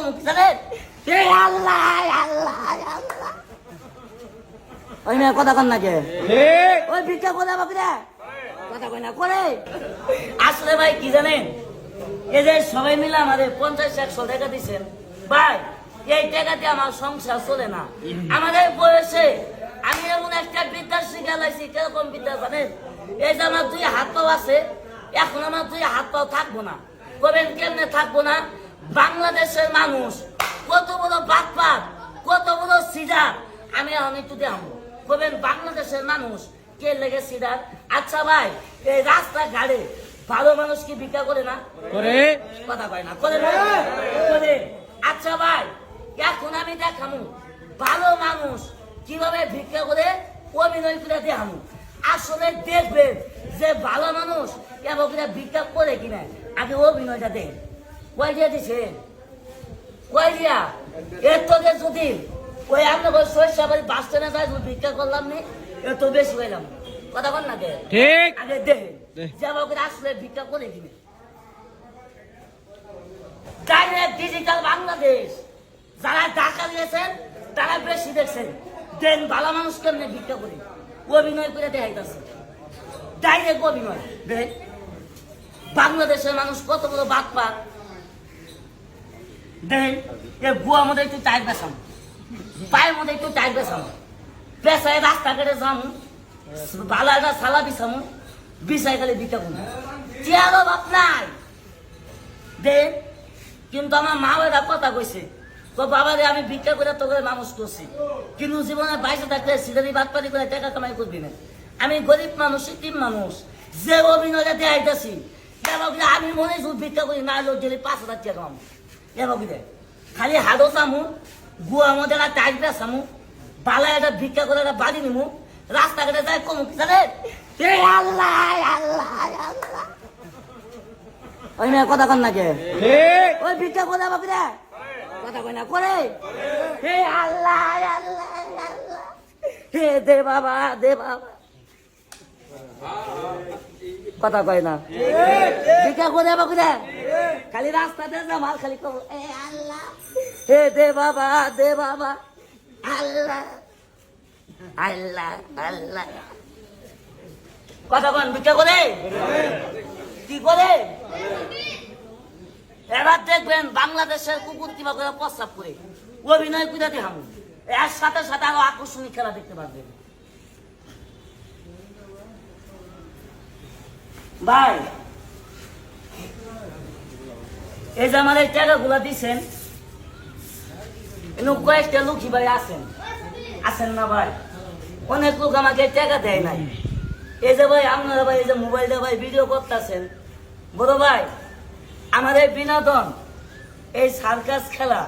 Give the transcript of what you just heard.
কোন কি জানেন? এ আল্লাহ আল্লাহ আল্লাহ। ওই মেয়ে কথা কন না কে? ওই ভিক্ষা আমাকে কথা কই না করে আসলে ভাই কি জানেন? এই যে সবাই মিলে আমাদের পঞ্চাশ একশো টাকা দিচ্ছেন ভাই এই টাকাতে আমার সংসার চলে না। আমাদের বয়সে আমি এমন একটা বিদ্যা শিখে লাইছি কীরকম বিদ্যা জানেন? এই যে আমার দুই হাত পাও আছে এখন আমার দুই হাত পাও থাকব না। কবেন কেমনে থাকব না? বাংলাদেশের মানুষ কত বড় বাটপাত কত বড় সিজার আমি অনেক একটু দেখাবো। কবেন বাংলাদেশের মানুষ কে লেগে সিজার আচ্ছা ভাই এই রাস্তা ঘাড়ে ভালো মানুষ কি ভিক্ষা করে না? করে। কথা কয় না করে আচ্ছা ভাই এখন আমি দেখামু ভালো মানুষ কীভাবে ভিক্ষা করে অভিনয় করে দেখামু আসলে দেখবেন যে ভালো মানুষ করে ভিক্ষা করে কিনা আগে অভিনয়টা দেন কয় দিয়ে দিছে? কয় দিয়া? এর তো যে যদি ওই আমরা যাই যদি ভিক্ষা করলাম নি বেশি হইলাম কথা বল না ঠিক। আগে দে। যেমন করে আসলে ভিক্ষা করে কিনে ডাইরেক্ট ডিজিটাল বাংলাদেশ। যারা টাকা দিয়েছেন তারা বেশি দেখছেন। দেন ভালো মানুষ কেমনে ভিক্ষা করে? অভিনয় করে দেখাইতেছে। ডাইরেক্ট অভিনয়। দেখ বাংলাদেশের মানুষ কত বড় বাদ পাক। দেখ এ বুয়া মধ্যে একটু টাইট বেসাম পায়ের মধ্যে একটু টাইট বেসাম পেশায় রাস্তাঘাটে যাম ভালো একটা সালা বিছামু বিছাই খালি দিতে কোনো চেয়ারও বাপ নাই। দেন কিন্তু আমার মা বাবা কথা কইছে। তো বাবা রে, আমি ভিক্ষা করে তোকে মানুষ করছি। কিন্তু জীবনে বাইশে থাকলে সিদারি বাদ পাতি করে টাকা কামাই করবি না। আমি গরিব মানুষ টিম মানুষ। যে অভিনয়টা দেখাইতেছি এবার আমি মনে ভিক্ষা করি, না গেলে পাঁচ হাজার টাকা কি দেয় খালি হাড়ো চামু গুয়া মধ্যে একটা টাইট বেসামু বালা একটা ভিক্ষা করে একটা বাড়ি নিমু রাস্তাঘাটে যায় কমু কি জানেন এ আল্লাহ আল্লাহ আল্লাহ। ওই মেয়ে কথা কন না কে? ঠিক ওই ভিক্ষা করে রে কথা কই না করে হে আল্লাহ আল্লাহ আল্লাহ। হে দে বাবা দে বাবা। কথা কয় না। ভিক্ষা করে রে খালি রাস্তাতে মাল খালি কব এ আল্লাহ, হে দে বাবা দে বাবা। আল্লাহ আল্লাহ আল্লাহ। কথা করে কি করে এবার দেখবেন বাংলাদেশের কুকুর কিবা করে প্রস্তাব করে। অভিনয় করে দেখাম এর সাথে সাথে আরও আকর্ষণীয় খেলা দেখতে পারবেন। ভাই এই যে এই টাকাগুলো দিচ্ছেন কয়েকটা লুকি ভাই আছেন। আছেন না ভাই? অনেক লোক আমাকে টাকা দেয় নাই। এই যে ভাই, আপনারা ভাই, এই যে মোবাইলটা ভাই ভিডিও করতেছেন। বড় ভাই আমাদের বিনোদন, এই সার্কাস খেলা